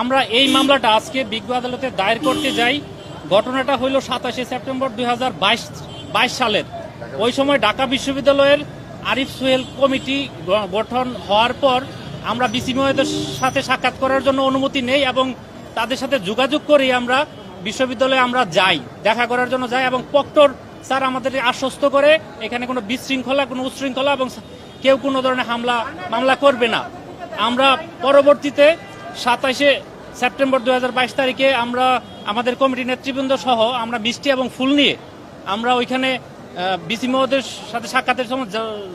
আমরা এই মামলাটা আজকে বিজ্ঞ আদালতে দায়ের করতে যাই। ঘটনাটা হইল সাতাশে সেপ্টেম্বর দুই সালের। ওই সময় ঢাকা বিশ্ববিদ্যালয়ের আরিফ সোহেল কমিটি গঠন হওয়ার পর আমরা বিসি মহোদয়ের সাথে সাক্ষাৎ করার জন্য অনুমতি নেই এবং তাদের সাথে যোগাযোগ করেই আমরা বিশ্ববিদ্যালয়ে আমরা যাই, দেখা করার জন্য যাই এবং প্রক্টর স্যার আমাদের আশ্বস্ত করে এখানে কোনো বিশৃঙ্খলা, কোনো উচ্ছৃঙ্খলা এবং কেউ কোনো ধরনের হামলা, মামলা করবে না। আমরা পরবর্তীতে সাতাইশে সেপ্টেম্বর দুই হাজার বাইশ তারিখে আমরা আমাদের কমিটি নেতৃবৃন্দ সহ আমরা মিষ্টি এবং ফুল নিয়ে আমরা ওইখানে বিসি মহোদয়ের সাথে সাক্ষাতের সময়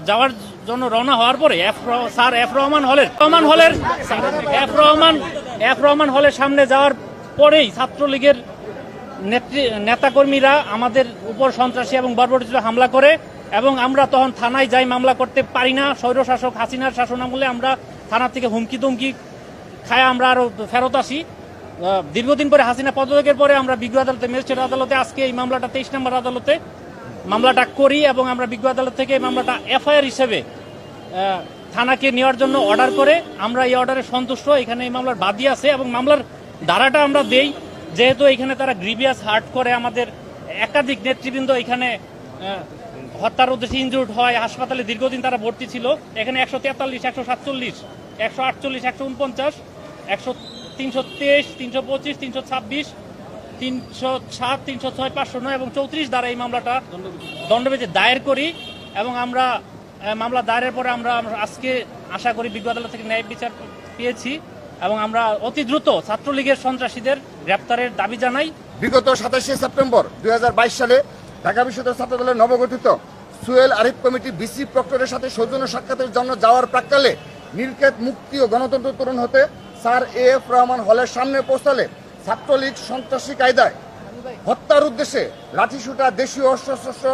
যাওয়ার জন্য রওনা হওয়ার পরে এফ স্যার এফ রহমান হলের রহমান হলের এফ রহমান এফ রহমান হলের সামনে যাওয়ার পরেই ছাত্রলীগের নেত্রী, নেতাকর্মীরা আমাদের উপর সন্ত্রাসী এবং বর্বরিত হামলা করে এবং আমরা তখন থানায় যাই, মামলা করতে পারি না। স্বৈরশাসক হাসিনার শাসন আমলে আমরা থানা থেকে হুমকি তুমকি খায় আমরা আরও ফেরত আসি। দীর্ঘদিন পরে হাসিনা পদত্যাগের পরে আমরা বিজ্ঞ আদালতে, ম্যাজিস্ট্রেট আদালতে, আজকে এই মামলাটা, তেইশ নম্বর আদালতে মামলাটা করি এবং আমরা বিজ্ঞ আদালত থেকে এই মামলাটা এফআইআর হিসেবে থানাকে নেওয়ার জন্য অর্ডার করে আমরা এই অর্ডারে সন্তুষ্ট। এখানে এই মামলার বাদী আছে এবং মামলার ধারাটা আমরা দেই। যেহেতু এখানে তারা গ্রিভিয়াস হার্ট করে আমাদের একাধিক নেতৃবৃন্দ এখানে হত্যার উদ্দেশ্যে ইনজুর্ড হয়। হাসপাতালে দীর্ঘদিন তারা ভর্তি ছিল। এখানে একশো তেতাল্লিশ, একশো সাতচল্লিশ, একশো আটচল্লিশ, একশো উনপঞ্চাশ একশো তিনশো তেইশ, তিনশো পঁচিশ, তিনশো ছাব্বিশ, তিনশো সাত, তিনশো ছয়, পাঁচশো নয় এবং চৌত্রিশ দ্বারা এই মামলাটা দণ্ডবেদে দায়ের করি এবং আমরা মামলা দায়েরের পরে আমরা আজকে আশা করি বিজ্ঞ আদালত থেকে ন্যায় বিচার পেয়েছি এবং আমরা অতি দ্রুত ছাত্রলীগের সন্ত্রাসীদের গ্রেপ্তারের দাবি জানাই। বিগত সাতাশে সেপ্টেম্বর দুই হাজার বাইশ সালে ঢাকা বিশ্ববিদ্যালয় ছাত্রদলের নবগঠিত সুয়েল আরিফ কমিটি বিসি প্রক্টরের সাথে সৌজন্য সাক্ষাতের জন্য যাওয়ার প্রাককালে নীলক্ষেত মুক্তি ও গণতন্ত্র তরুণ হতে স্যার এ এফ রহমান হলের সামনে পৌঁছালে ছাত্রলীগ সন্ত্রাসী কায়দায় হত্যার উদ্দেশ্যে লাঠিসুটা দেশীয় অস্ত্রশস্ত্র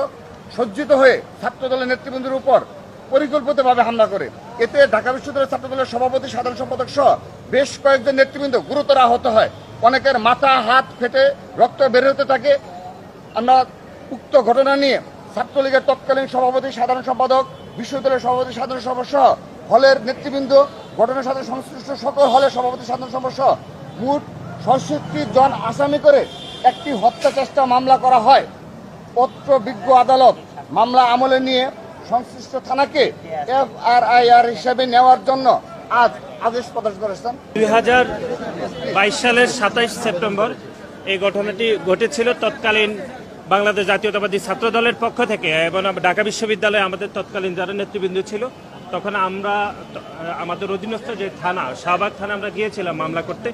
সজ্জিত হয়ে ছাত্রদলের নেতৃবৃন্দের উপর পরিকল্পিতভাবে হামলা করে। এতে ঢাকা বিশ্ববিদ্যালয় ছাত্রদলের সভাপতি, সাধারণ সম্পাদক সহ বেশ কয়েকজন নেতৃবৃন্দ গুরুতর আহত হয়। অনেকের মাথা, হাত ফেটে রক্ত বের হতে থাকে। আমরা উক্ত ঘটনা নিয়ে ছাত্রলীগের তৎকালীন সভাপতি, সাধারণ সম্পাদক, বিশ্ববিদ্যালয়ের সভাপতি, সাধারণ সম্পাদক সহ হলের নেতৃবৃন্দ ঘটনার সাথে সংশ্লিষ্ট সকল হলে সভাপতি সাধারণ সহ মোট ছয়ষট্টি জন আসামি করে একটি হত্যা চেষ্টা মামলা করা হয়। পত্র বিজ্ঞ আদালত মামলা আমলে নিয়ে সংশ্লিষ্ট থানাকে এফ আর আই আর হিসেবে নেওয়ার জন্য আজ আদেশ প্রকাশ করেছেন। দুই হাজার বাইশ সালের সাতাইশ সেপ্টেম্বর এই ঘটনাটি ঘটেছিল তৎকালীন বাংলাদেশ জাতীয়তাবাদী ছাত্র দলের পক্ষ থেকে, এবং ঢাকা বিশ্ববিদ্যালয়ে আমাদের তৎকালীন যারা নেতৃবৃন্দ ছিল তখন আমরা আমাদের অধীনস্থ যে থানা, শাহবাগ থানা আমরা গিয়েছিলাম মামলা করতে,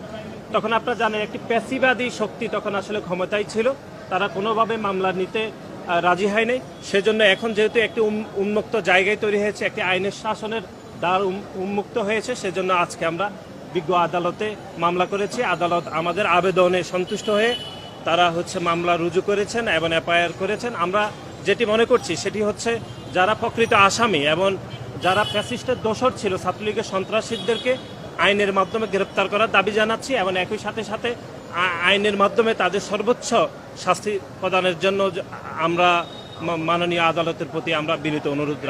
তখন আপনারা জানেন একটি পেশিবাদী শক্তি তখন আসলে ক্ষমতায় ছিল, তারা কোনোভাবে মামলা নিতে রাজি হয়নি সেজন্য এখন যেহেতু একটি উন্মুক্ত জায়গায় তৈরি হয়েছে, একটি আইনের শাসনের দ্বার উন্মুক্ত হয়েছে, সেজন্য আজকে আমরা বিজ্ঞ আদালতে মামলা করেছি। আদালত আমাদের আবেদনে সন্তুষ্ট হয়ে তারা হচ্ছে মামলা রুজু করেছেন এবং এফআইআর করেছেন। আমরা যেটি মনে করছি, সেটি হচ্ছে যারা প্রকৃত আসামি এবং যারা ফ্যাসিস্টের দোষর ছিল, ছাত্রলীগের সন্ত্রাসীদেরকে আইনের মাধ্যমে গ্রেপ্তার করার দাবি জানাচ্ছি এবং একই সাথে সাথে আইনের মাধ্যমে তাদের সর্বোচ্চ শাস্তি প্রদানের জন্য আমরা মাননীয় আদালতের প্রতি আমরা বিনীত অনুরোধ